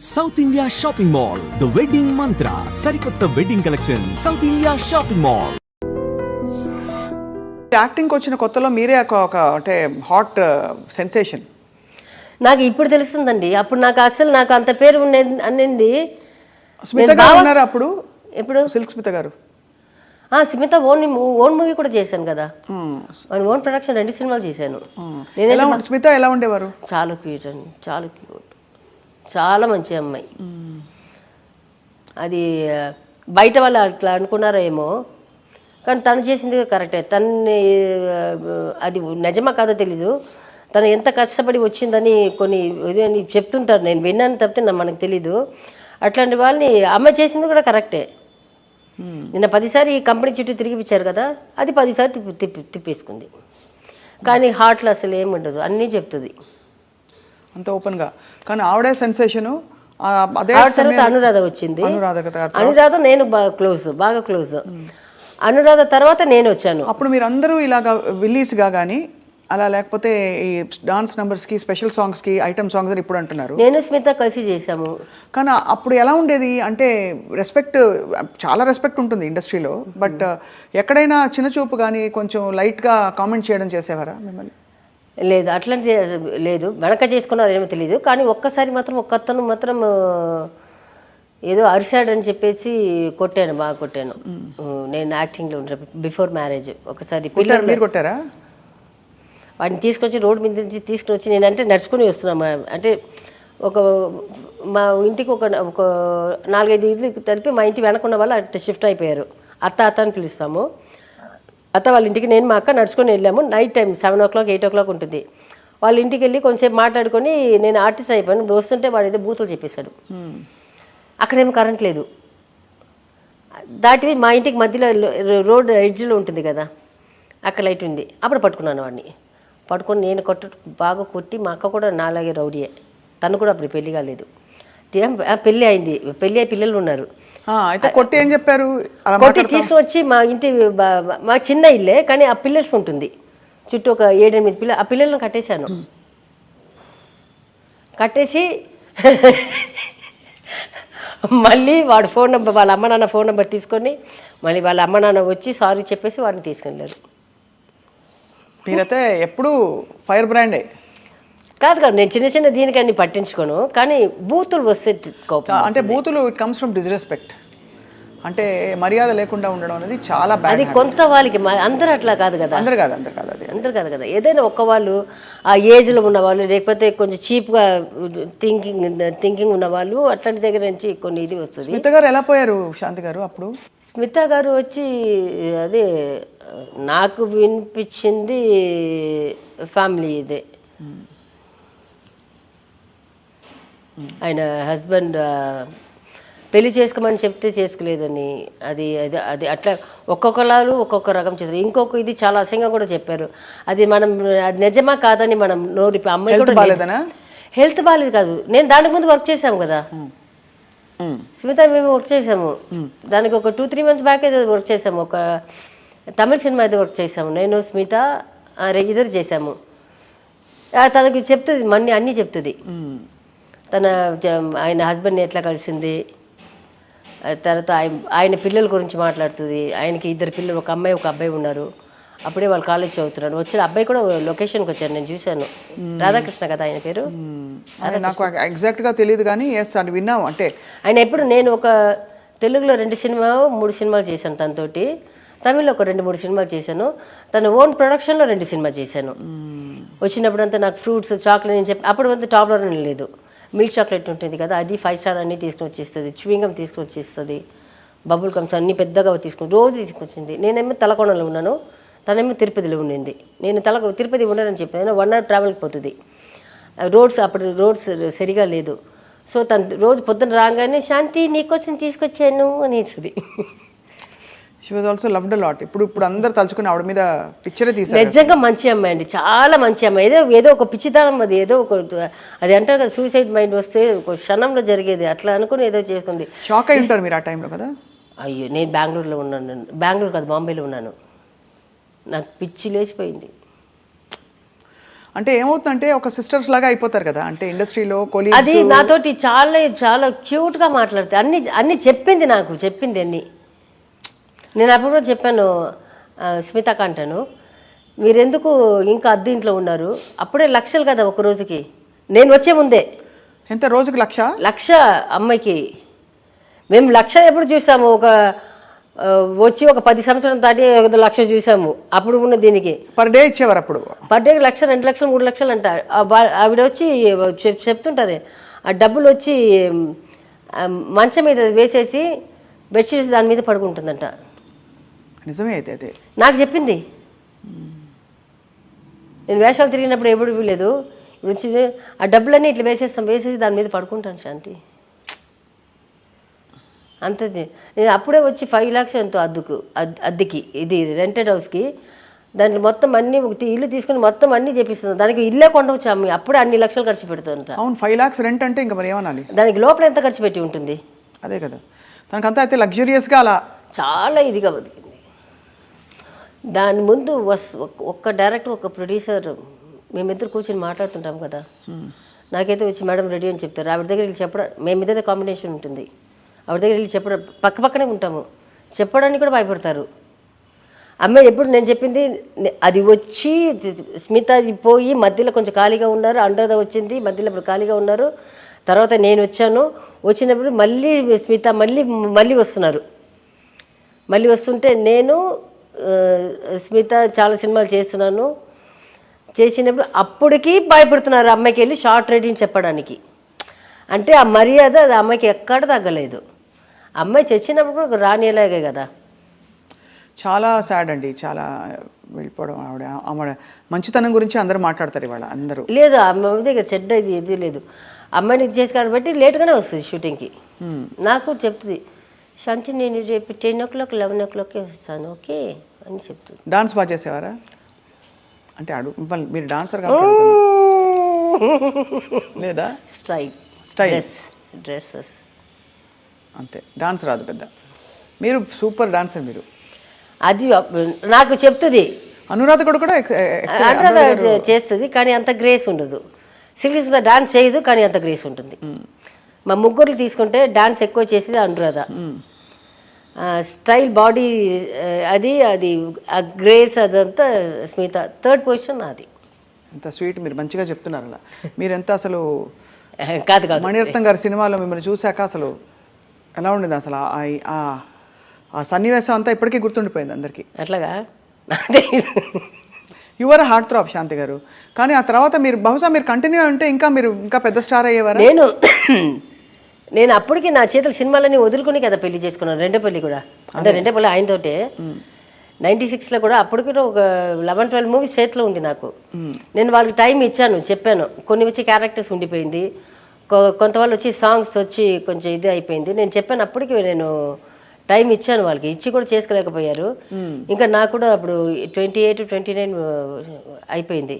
South India Shopping Mall the wedding mantra సరికొత్త wedding collection South India Shopping Mall యాక్టింగ్కి వచ్చిన కొత్తలో మీరే ఒక ఒక అంటే హాట్ సెన్సేషన్ నాకు ఇప్పుడు తెలుస్తుందండి. అప్పుడు నాకు అసలు నాకు అంత పేరు ఉండేది అన్నింది. స్మిత గారు ఉన్నారు అప్పుడు? ఎప్పుడు? సిల్క్ స్మిత గారు. ఆ, స్మిత ఓన్ ఓన్ మూవీ కూడా చేశాను కదా. ఓన్ ప్రొడక్షన్ రెండు సినిమాలు చేశాను. నేనే ఎలా ఉండే స్మిత ఎలా ఉండేవారు? చాలా క్యూట్ అండి. చాలా క్యూట్. చాలా మంచి అమ్మాయి. అది బయట వాళ్ళు అట్లా అనుకున్నారో ఏమో కానీ తను చేసింది కరెక్టే. తన్ని అది నిజమా కాదో తెలీదు. తను ఎంత కష్టపడి వచ్చిందని కొన్ని ఇవన్నీ చెప్తుంటారు. నేను విన్నాను తప్పితే నా- మనకు తెలీదు. అట్లాంటి వాళ్ళని అమ్మాయి చేసింది కూడా కరెక్టే. నిన్న పదిసారి ఈ కంపెనీ చుట్టూ తిరిగిపించారు కదా అది పదిసారి తిప్పి తిప్పి తిప్పేసుకుంది. కానీ హార్ట్లో అసలు ఏమి ఉండదు. అన్నీ చెప్తుంది. అంత ఓపెన్గా కానీ ఆవిడే సెన్సేషన్ అదే తర్వాత అనురాధ వచ్చింది. అనురాధ నేను బాగా క్లోజ్ బాగా క్లోజ్. అనురాధ తర్వాత నేను వచ్చాను. అప్పుడు మీరు అందరూ ఇలాగా విల్లీస్గా కానీ అలా లేకపోతే ఈ డాన్స్ నంబర్స్కి స్పెషల్ సాంగ్స్కి ఐటమ్ సాంగ్స్ అని ఇప్పుడు అంటున్నారు. నేను స్మిత కలిసి చేశాము. కానీ అప్పుడు ఎలా ఉండేది? అంటే రెస్పెక్ట్ చాలా రెస్పెక్ట్ ఉంటుంది ఇండస్ట్రీలో. బట్ ఎక్కడైనా చిన్న చూపు కానీ కొంచెం లైట్గా కామెంట్ చేయడం చేసేవారా మిమ్మల్ని? లేదు అట్లాంటి లేదు. వెనక చేసుకున్నారు ఏమో తెలియదు కానీ ఒక్కసారి మాత్రం ఒక్క అతను మాత్రం ఏదో అరిశాడని చెప్పేసి కొట్టాను బాగా కొట్టాను. నేను యాక్టింగ్లో ఉండే బిఫోర్ మ్యారేజ్. ఒకసారి కొట్టారు పిల్లలు మీరు కొట్టారా? వాడిని తీసుకొచ్చి రోడ్డు మీద నుంచి తీసుకుని వచ్చి నేనంటే నడుచుకుని వస్తున్నాము అంటే ఒక మా ఇంటికి ఒక ఒక నాలుగైదు ఇల్లు కలిపి మా ఇంటి వెనకున్న వాళ్ళు అట్లా షిఫ్ట్ అయిపోయారు. అత్త అత్త అని పిలుస్తాము. అత్త వాళ్ళ ఇంటికి నేను మా అక్క నడుచుకొని వెళ్ళాము. Night time seven o'clock eight o'clock ఉంటుంది. వాళ్ళ ఇంటికి వెళ్ళి కొంచెంసేపు మాట్లాడుకొని నేను ఆర్టిస్ట్ అయిపోయాను. వస్తుంటే వాడు ఏదో బూతులు చెప్పేశాడు. అక్కడేం కరెంట్ లేదు. దాటివి మా ఇంటికి మధ్యలో రోడ్ ఎడ్జ్లో ఉంటుంది కదా. అక్కడ లైట్ ఉంది. అప్పుడు పట్టుకున్నాను వాడిని. పట్టుకొని నేను కొట్టు బాగా కొట్టి మా అక్క కూడా నాలాగే రౌడీయే. తను కూడా అప్పుడు పెళ్ళి కాలేదు. పెళ్ళి అయింది. పెళ్ళి అయి పిల్లలు ఉన్నారు. అయితే కొట్టి ఏం చెప్పారు? కొట్టి మాట్లాడతాం. తీసుకుని వచ్చి మా ఇంటి మా చిన్న ఇల్లే కానీ ఆ పిల్లర్స్ ఉంటుంది చుట్టూ ఒక ఏడెనిమిది పిల్ల ఆ పిల్లలను కట్టేశాను. కట్టేసి మళ్ళీ వాడు ఫోన్ నెంబర్ వాళ్ళ అమ్మ నాన్న ఫోన్ నెంబర్ తీసుకొని మళ్ళీ వాళ్ళ అమ్మ నాన్న వచ్చి సారీ చెప్పేసి వాడిని తీసుకెళ్ళారు మీరైతే ఎప్పుడు ఫైర్ బ్రాండే కాదు కాదు నేను చిన్న చిన్న దీనికన్నీ పట్టించుకోను కానీ బూతులు వస్తే అంటే బూతులు ఇట్ కమ్స్ ఫ్రమ్ డిస్రెస్పెక్ట్ అంటే మర్యాద లేకుండా ఉండడం అనేది చాలా అది కొంత వాళ్ళకి అందరూ అట్లా కాదు కదా. అందరు కాదు అందరు కాదు అది అందరు కాదు కదా. ఏదైనా ఒక్క వాళ్ళు ఆ ఏజ్లో ఉన్న వాళ్ళు లేకపోతే కొంచెం చీప్గా థింకింగ్ థింకింగ్ ఉన్న వాళ్ళు అట్లాంటి దగ్గర నుంచి కొన్ని ఇది వస్తుంది. స్మిత గారు ఎలా పోయారు శాంతి గారు అప్పుడు? స్మిత గారు వచ్చి అదే నాకు వినిపించింది ఫ్యామిలీ ఇదే. ఆయన హస్బెండ్ పెళ్ళి చేసుకోమని చెప్తే చేసుకోలేదని. అది అది అది అట్లా ఒక్కొక్కలాలు ఒక్కొక్క రకం చేస్తారు ఇంకొక ఇది చాలా అసహ్యంగా కూడా చెప్పారు. అది మనం అది నిజమా కాదని మనం నోరి అమ్మాయి హెల్త్ కూడా హెల్త్ బాగాలేదు కాదు. నేను దానికి ముందు వర్క్ చేశాం కదా. స్మిత మేము వర్క్ చేసాము దానికి ఒక టూ త్రీ మంత్స్ బ్యాక్ ఏదో వర్క్ చేసాము ఒక తమిళ సినిమా అయితే వర్క్ చేసాము నేను స్మిత ఇద్దరు చేసాము ఆ, తనకి చెప్తుంది మన్ని అన్నీ చెప్తుంది. తన ఆయన హస్బెండ్ని ఎట్లా కలిసింది? తర్వాత ఆయన ఆయన పిల్లల గురించి మాట్లాడుతుంది. ఆయనకి ఇద్దరు పిల్లలు ఒక అమ్మాయి ఒక అబ్బాయి ఉన్నారు. అప్పుడే వాళ్ళు కాలేజ్ చదువుతున్నాడు వచ్చిన అబ్బాయి కూడా లొకేషన్కి వచ్చాను నేను చూశాను. రాధాకృష్ణ కదా ఆయన పేరు? నాకు ఎగ్జాక్ట్గా తెలియదు కానీ ఎస్ అది విన్నాం. అంటే ఆయన ఎప్పుడు నేను ఒక తెలుగులో రెండు సినిమా మూడు సినిమాలు చేశాను తనతోటి. తమిళ్ళో ఒక రెండు మూడు సినిమాలు చేశాను. తన ఓన్ ప్రొడక్షన్లో రెండు సినిమా చేశాను. వచ్చినప్పుడంతా నాకు ఫ్రూట్స్ చాక్లెట్ అని చెప్పి అప్పుడు అంతా టాప్లో లేదు. మిల్క్ చాక్లెట్ ఉంటుంది కదా అది ఫైవ్ స్టార్ అన్ని తీసుకుని వచ్చేస్తుంది చ్యూయింగం తీసుకుని వచ్చేస్తుంది బబుల్ గమ్స్ అన్ని పెద్దగా తీసుకుని రోజు తీసుకొచ్చింది. నేనేమో తలకోణంలో ఉన్నాను తనేమో తిరుపతిలో ఉండింది. నేను తల తిరుపతి ఉండనని చెప్పాను వన్ అవర్ ట్రావెల్కి పోతుంది. రోడ్స్ అప్పుడు రోడ్స్ సరిగా లేదు. సో తను రోజు పొద్దున రాగానే శాంతి నీకోసం తీసుకొచ్చాను అనేస్తుంది she was also loved lot ఇప్పుడు ఇప్పుడు అందరు తలుచుకుని ఆవిడ మీద పిక్చరే తీసారు నిజంగా మంచి అమ్మాయి అండి. చాలా మంచి అమ్మాయి. ఏదో ఏదో ఒక పిచ్చితనం అది ఏదో ఒక అది అంటారు కదా సూసైడ్ మైండ్ వస్తే ఒక క్షణంలో జరిగేది. అట్లా అనుకుని ఏదో చేసుకుంది షాక్ అయి ఉంటారు మీరు ఆ టైంలో కదా? అయ్యో నేను బెంగళూరులో ఉన్నాను. బెంగళూరు కాదు బాంబేలో ఉన్నాను. నాకు పిచ్చి లేచిపోయింది. అంటే ఏమవుతుందంటే ఒక సిస్టర్స్ లాగా అయిపోతారు కదా. అంటే ఇండస్ట్రీలో అది కొలీగ్స్ నాతోటి చాలా చాలా క్యూట్గా మాట్లాడుతుంది అన్ని అన్ని చెప్పింది నాకు చెప్పింది అన్ని. నేను అప్పుడు కూడా చెప్పాను స్మితకు అంటాను మీరెందుకు ఇంకా అద్దె ఇంట్లో ఉన్నారు? అప్పుడే లక్షలు కదా ఒక రోజుకి. నేను వచ్చే ముందే. ఎంత రోజుకి లక్ష? లక్ష అమ్మాయికి. మేము లక్ష ఎప్పుడు చూసాము? ఒక వచ్చి ఒక పది సంవత్సరం దాటి ఒక లక్ష చూసాము అప్పుడు ఉన్న దీనికి. పర్ డే ఇచ్చేవారు అప్పుడు? పర్ డేకి లక్ష రెండు లక్షలు మూడు లక్షలు అంట. ఆవిడ వచ్చి చెప్- చెప్తుంటారే ఆ డబ్బులు వచ్చి మంచం మీద వేసేసి బెడ్షీట్స్ దాని మీద పడుకుంటుందంట. నిజమే అయితే అదే. నాకు చెప్పింది. నేను వేషాలు తిరిగినప్పుడు ఎప్పుడు ఇవ్వలేదు. ఇప్పుడు ఆ డబ్బులన్నీ ఇట్లా వేసేస్తాం వేసేసి దాని మీద పడుకుంటాను శాంతి. అంతది నేను అప్పుడే వచ్చి ఫైవ్ ల్యాక్స్ ఎంతో అద్దెకు అద్- అద్దెకి ఇది రెంటెడ్ హౌస్కి దాంట్లో మొత్తం అన్ని ఇల్లు తీసుకుని మొత్తం అన్నీ చేపిస్తుంది దానికి ఇల్లే కొండవచ్చు అమ్మి అప్పుడే అన్ని లక్షలు ఖర్చు పెడుతుందంట అవును ఫైవ్ లాక్స్ రెంట్ అంటే ఇంకా మరి ఏమనాలి? దానికి లోపల ఎంత ఖర్చు పెట్టి ఉంటుంది? అదే కదా. తనకంతా అయితే లగ్జరియస్గా అలా. చాలా ఇదిగా బతికింది. దాని ముందు ఒక్క డైరెక్టర్ ఒక ప్రొడ్యూసర్ మేమిద్దరు కూర్చొని మాట్లాడుతుంటాం కదా. నాకైతే వచ్చి మేడం రెడీ అని చెప్తారు. ఆవిడ దగ్గర వెళ్ళి చెప్పడం మేమిద్దరే కాంబినేషన్ ఉంటుంది. ఆవిడ దగ్గర వెళ్ళి చెప్పడం పక్క పక్కనే ఉంటాము. చెప్పడానికి కూడా భయపడతారు. అమ్మాయి ఎప్పుడు నేను చెప్పింది అది వచ్చి స్మిత అది పోయి మధ్యలో కొంచెం ఖాళీగా ఉన్నారు అండర్ వచ్చింది మధ్యలో ఇప్పుడు ఖాళీగా ఉన్నారు. తర్వాత నేను వచ్చాను. వచ్చినప్పుడు మళ్ళీ స్మిత మళ్ళీ మళ్ళీ వస్తున్నారు. మళ్ళీ వస్తుంటే నేను స్మిత చాలా సినిమాలు చేస్తున్నాను. చేసినప్పుడు అప్పటికి భయపడుతున్నారు అమ్మాయికి వెళ్ళి షార్ట్ రేటింగ్ చెప్పడానికి. అంటే ఆ మర్యాద అది అమ్మాయికి ఎక్కడ తగ్గలేదు. అమ్మాయి చచ్చినప్పుడు కూడా రానిలాగే కదా. చాలా సాడ్ అండి. చాలా వెళ్ళిపోవడం ఆవిడ. ఆవిడ మంచితనం గురించి అందరూ మాట్లాడతారు ఇవాళ అందరూ. లేదు అమ్మాయి దగ్గర చెడ్డ ఇది ఇది లేదు. అమ్మాయిని ఇది చేసి కాబట్టి లేట్గానే వస్తుంది షూటింగ్కి నాకు చెప్తుంది శాంతి నేను రేపు టెన్ ఓ క్లాక్ లెవెన్ ఓ క్లాక్కే వస్తాను ఓకే? అని చెప్తుంది. డాన్స్ బాగా చేసేవారా? అంటే అడుగు మిమ్మల్ని- మీరు డాన్సర్. లేదా? స్టైల్. Dress dresses. అంతే. డాన్స్ రాదు పెద్ద. మీరు సూపర్ డాన్సర్ మీరు. అది నాకు చెప్తుంది. అనురాధ కూడా కూడా. అనురాధ చేస్తుంది కానీ అంత గ్రేస్ ఉండదు. సిల్వీ సుధా డాన్స్ చేయదు కానీ అంత గ్రేస్ ఉంటుంది. మా ముగ్గురు తీసుకుంటే డాన్స్ ఎక్కువ చేసేది అనురాధ. స్టైల్ బాడీ అది అది ఆ గ్రేస్ అదంతా స్మిత థర్డ్ పొజిషన్ అది ఎంత స్వీట్ మీరు మంచిగా చెప్తున్నారు అలా మీరు ఎంత అసలు కాదు కాదు. మణిరత్నం గారి సినిమాలో మిమ్మల్ని చూశాక అసలు ఎలా ఉండేది అసలు? ఆ- సన్నివేశం అంతా ఇప్పటికీ గుర్తుండిపోయింది అందరికీ. అట్లాగా? అంటే యువర్ హార్ట్ థ్రాప్ శాంతి గారు. కానీ ఆ తర్వాత మీరు బహుశా మీరు కంటిన్యూ అంటే ఇంకా మీరు ఇంకా పెద్ద స్టార్ అయ్యేవారా? నేను నేను అప్పటికి నా చేతుల సినిమాలన్నీ వదులుకుని కదా పెళ్ళి చేసుకున్నాను. రెండో పెళ్ళి కూడా. అంటే రెండో పెళ్ళి ఆయనతోటే. నైంటీ సిక్స్లో కూడా అప్పుడు కూడా ఒక లెవెన్ ట్వెల్వ్ మూవీస్ చేతిలో ఉంది నాకు. నేను వాళ్ళకి టైం ఇచ్చాను చెప్పాను. కొన్ని వచ్చి క్యారెక్టర్స్ ఉండిపోయింది. కొంత వాళ్ళు వచ్చి సాంగ్స్ వచ్చి కొంచెం ఇది అయిపోయింది. నేను చెప్పాను అప్పటికి నేను టైం ఇచ్చాను వాళ్ళకి. ఇచ్చి కూడా చేసుకోలేకపోయారు. ఇంకా నాకు కూడా అప్పుడు ట్వంటీ ఎయిట్ ట్వంటీ నైన్ అయిపోయింది.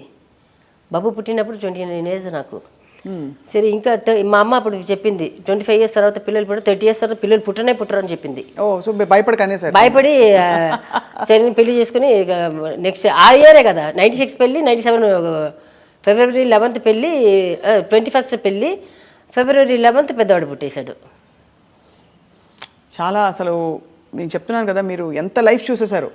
బాబు పుట్టినప్పుడు ట్వంటీ నైన్ ఏజ్ నాకు. సరే ఇంకా మా అమ్మ అప్పుడు చెప్పింది ట్వంటీ ఫైవ్ ఇయర్స్ తర్వాత పిల్లలు పుట్టారు థర్టీ ఇయర్స్ తర్వాత పిల్లలు పుట్టనే పుట్టరు అని చెప్పింది. ఓ సో భయపడి సరే పెళ్ళి చేసుకుని నెక్స్ట్ ఆ ఇయరే కదా నైంటీ సిక్స్ పెళ్ళి నైంటీ సెవెన్ ఫిబ్రవరి లెవెన్త్ పెళ్ళి ట్వంటీ ఫస్ట్ పెళ్ళి ఫిబ్రవరి లెవెన్త్ పెద్దవాడు పుట్టేశాడు. చాలా అసలు నేను చెప్తున్నాను కదా మీరు ఎంత లైఫ్ చూసేశారు.